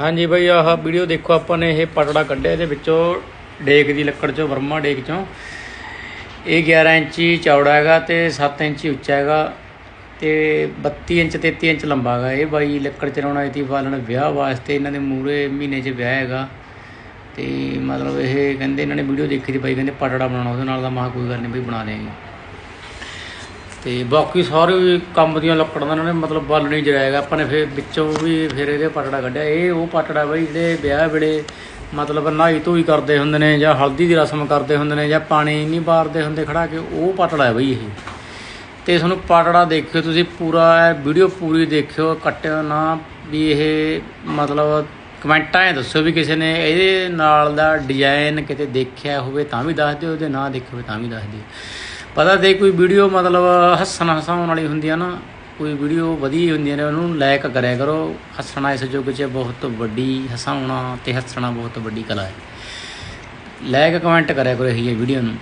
ਹਾਂਜੀ ਬਈ, ਆਹ ਵੀਡੀਓ ਦੇਖੋ ਆਪਾਂ ਨੇ, ਇਹ ਪਟੜਾ ਕੱਢਿਆ, ਇਹਦੇ ਵਿੱਚੋਂ ਡੇਕ ਦੀ ਲੱਕੜ ਚੋਂ ਬਰਮਾ ਡੇਕ ਚੋਂ। ਇਹ 11 ਇੰਚੀ ਚੌੜਾ ਹੈਗਾ ਤੇ 7 ਇੰਚੀ ਉੱਚਾ ਹੈਗਾ ਤੇ 32 ਇੰਚ 33 ਇੰਚ ਲੰਬਾ ਹੈਗਾ ਇਹ ਬਾਈ। ਲੱਕੜ ਚਲਾਉਣਾ ਇਤੀ ਬਾਲਣ ਵਿਆਹ ਵਾਸਤੇ ਇਹਨਾਂ ਦੇ ਮੂਰੇ ਮਹੀਨੇ 'ਚ ਵਿਆਹ ਹੈਗਾ। ਤੇ ਮਤਲਬ ਇਹ ਕਹਿੰਦੇ ਇਹਨਾਂ ਨੇ ਵੀਡੀਓ ਦੇਖੀ ਸੀ ਬਾਈ, ਕਹਿੰਦੇ ਪਟੜਾ ਬਣਾਉਣਾ, ਉਹਦੇ ਨਾਲ ਦਾ ਮਾ ਕੋਈ ਗੱਲ ਨਹੀਂ, ਬਈ ਬਣਾ ਦੇਂਗੇ ਤੇ ਬਾਕੀ ਸਾਰੇ ਵੀ ਕੰਮ ਦੀਆਂ ਲੱਕੜਾਂ ਦਾ ਇਹਨਾਂ ਨੇ ਮਤਲਬ ਬਲ ਨਹੀਂ ਜਰਾਏਗਾ ਆਪਾਂ ਨੇ ਫਿਰ ਵਿੱਚੋਂ ਵੀ ਫਿਰ ਇਹਦੇ ਪਟੜਾ ਕੱਢਿਆ। ਇਹ ਉਹ ਪਟੜਾ ਬਈ ਜਿਹੜੇ ਵਿਆਹ ਵੇਲੇ ਮਤਲਬ ਨਹਾਈ ਧੋਈ ਕਰਦੇ ਹੁੰਦੇ ਨੇ ਜਾਂ ਹਲਦੀ ਦੀ ਰਸਮ ਕਰਦੇ ਹੁੰਦੇ ਨੇ ਜਾਂ ਪਾਣੀ ਨਹੀਂ ਬਾਰਦੇ ਹੁੰਦੇ ਖੜਾ ਕੇ, ਉਹ ਪਟੜਾ ਹੈ ਬਈ ਇਹ। ਤੇ ਤੁਹਾਨੂੰ ਪਾਟੜਾ ਦੇਖਿਓ ਤੁਸੀਂ ਪੂਰਾ ਵੀਡੀਓ ਪੂਰੀ ਦੇਖਿਓ, ਕੱਟਿਓ ਨਾ ਵੀ ਇਹ ਮਤਲਬ ਕਮੈਂਟਾਂ 'ਚ ਦੱਸੋ ਵੀ ਕਿਸੇ ਨੇ ਇਹਦੇ ਨਾਲ ਦਾ ਡਿਜ਼ਾਈਨ ਕਿਤੇ ਦੇਖਿਆ ਹੋਵੇ ਤਾਂ ਵੀ ਦੱਸ ਦਿਓ ਜੇ ਨਾ ਦੇਖਿਆ ਹੋਵੇ ਤਾਂ ਵੀ ਦੱਸ ਦਿਓ। ਪਤਾ ਤੇ ਕੋਈ ਵੀਡੀਓ ਮਤਲਬ ਹੱਸਣ ਹਸਾਉਣ ਵਾਲੀ ਹੁੰਦੀ ਆ ਨਾ, ਕੋਈ ਵੀਡੀਓ ਵਧੀਆ ਹੁੰਦੀਆਂ ਨੇ ਉਹਨੂੰ ਲਾਇਕ ਕਰਿਆ ਕਰੋ। ਹੱਸਣਾ ਇਸ ਯੁੱਗ 'ਚ ਬਹੁਤ ਵੱਡੀ ਹਸਾਉਣਾ ਤੇ ਹੱਸਣਾ ਬਹੁਤ ਵੱਡੀ ਕਲਾ ਹੈ। ਲਾਇਕ ਕਮੈਂਟ ਕਰਿਆ ਕਰੋ ਇਹ ਵੀਡੀਓ ਨੂੰ।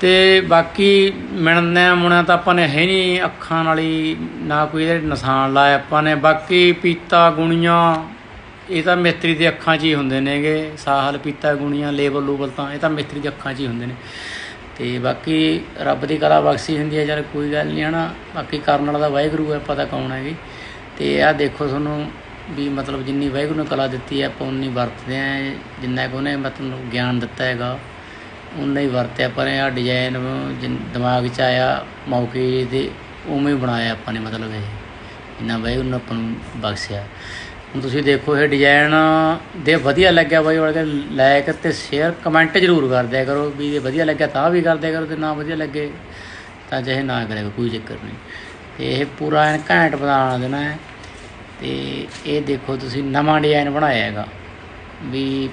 ਤੇ ਬਾਕੀ ਮਿਲਦੇ ਮੁਣਾ ਤਾਂ ਆਪਾਂ ਨੇ ਹੈ ਨਹੀਂ ਅੱਖਾਂ ਵਾਲੀ ਨਾ ਕੋਈ ਇਹਦੇ ਨਿਸ਼ਾਨ ਲਾਇਆ ਆਪਾਂ ਨੇ। ਬਾਕੀ ਪੀਤਾ ਗੁਣੀਆਂ, ਇਹ ਤਾਂ ਮਿਸਤਰੀ ਦੇ ਅੱਖਾਂ 'ਚ ਹੀ ਹੁੰਦੇ ਨੇਗੇ। ਸਾਹਲ ਪੀਤਾ ਗੁਣੀਆਂ ਲੇਬਲ ਲੂਬਲ ਤਾਂ ਇਹ ਤਾਂ ਮਿਸਤਰੀ ਦੇ ਅੱਖਾਂ 'ਚ ਹੀ ਹੁੰਦੇ ਨੇ। ਤੇ ਬਾਕੀ ਰੱਬ ਦੀ ਕਲਾ ਬਖਸ਼ੀ ਹੁੰਦੀ ਹੈ ਯਾਰ ਕੋਈ ਗੱਲ ਨਹੀਂ, ਹਨਾ? ਬਾਕੀ ਕਰਨ ਵਾਲਾ ਤਾਂ ਵਾਹਿਗੁਰੂ ਹੈ ਪਤਾ ਕੌਣ ਹੈਗੀ? ਤੇ ਆਹ ਦੇਖੋ ਤੁਹਾਨੂੰ ਵੀ ਮਤਲਬ ਜਿੰਨੀ ਵਾਹਿਗੁਰੂ ਨੇ ਕਲਾ ਦਿੱਤੀ ਹੈ, ਆਪਾਂ ਉਨੀ ਵਰਤਦੇ ਆ ਜਿੰਨਾ ਕੁ ਉਹਨੇ ਮਤਲਬ ਗਿਆਨ ਦਿੱਤਾ ਹੈਗਾ, ਉਨਾ ਹੀ ਵਰਤਿਆ। ਪਰ ਇਹ ਡਿਜ਼ਾਈਨ ਦਿਮਾਗ 'ਚ ਆਇਆ, ਮੌਕੇ ਦੇ ਉਵੇਂ ਹੀ ਬਣਾਇਆ ਆਪਾਂ ਨੇ ਮਤਲਬ ਇਹ, ਜਿੰਨਾ ਵਾਹਿਗੁਰੂ ਨੇ ਆਪਾਂ ਨੂੰ ਬਖਸ਼ਿਆ। ਤੁਸੀਂ ਦੇਖੋ ਇਹ ਡਿਜ਼ਾਈਨ ਦੇ ਵਧੀਆ ਲੱਗਿਆ ਬਾਈ, ਵਾਲੇ ਲਾਇਕ ਤੇ ਸ਼ੇਅਰ ਕਮੈਂਟ ਜ਼ਰੂਰ ਕਰ ਦਿਆ ਕਰੋ ਵੀ ਜੇ ਵਧੀਆ ਲੱਗਿਆ ਤਾਂ ਵੀ ਕਰ ਦਿਆ ਕਰੋ ਤੇ ਨਾ ਵਧੀਆ ਲੱਗੇ ਤਾਂ ਚਾਹੇ ਨਾ ਕਰਿਆ ਕੋਈ ਚੱਕਰ ਨਹੀਂ। ਤੇ ਇਹ ਪੂਰਾ ਐਨ ਘੈਂਟ ਬਣਾ ਦੇਣਾ ਹੈ। ਤੇ ਇਹ ਦੇਖੋ ਤੁਸੀਂ ਨਵਾਂ ਡਿਜ਼ਾਈਨ ਬਣਾਇਆ ਹੈਗਾ। ਵੀ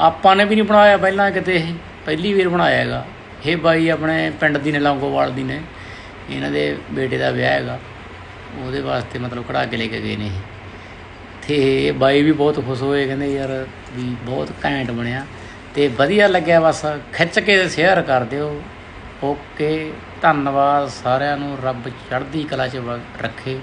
ਆਪਾਂ ਨੇ ਵੀ ਨਹੀਂ ਬਣਾਇਆ ਪਹਿਲਾਂ ਕਿਤੇ ਇਹ, ਪਹਿਲੀ ਵਾਰ ਬਣਾਇਆ ਹੈਗਾ। ਇਹ ਬਾਈ ਆਪਣੇ ਪਿੰਡ ਦੀ ਨੇ, ਲੌਂਗੋਵਾਲ ਦੀ ਨੇ। ਇਹਨਾਂ ਦੇ ਬੇਟੇ ਦਾ ਵਿਆਹ ਹੈਗਾ। ਉਹਦੇ ਵਾਸਤੇ ਮਤਲਬ ਕਢਾ ਕੇ ਲੈ ਕੇ ਗਏ ਨੇ ਇਹ। ਤੇ ਬਾਈ ਵੀ ਬਹੁਤ ਖੁਸ਼ ਹੋਏ, ਕਹਿੰਦੇ ਯਾਰ ਵੀ ਬਹੁਤ ਘੈਂਟ ਬਣਿਆ। ਤੇ ਵਧੀਆ ਲੱਗਿਆ ਬਸ, ਖਿੱਚ ਕੇ ਸ਼ੇਅਰ ਕਰ ਦਿਓ। ਓਕੇ, ਧੰਨਵਾਦ ਸਾਰਿਆਂ ਨੂੰ, ਰੱਬ ਚੜ੍ਹਦੀ ਕਲਾ 'ਚ ਵ- ਰੱਖੇ।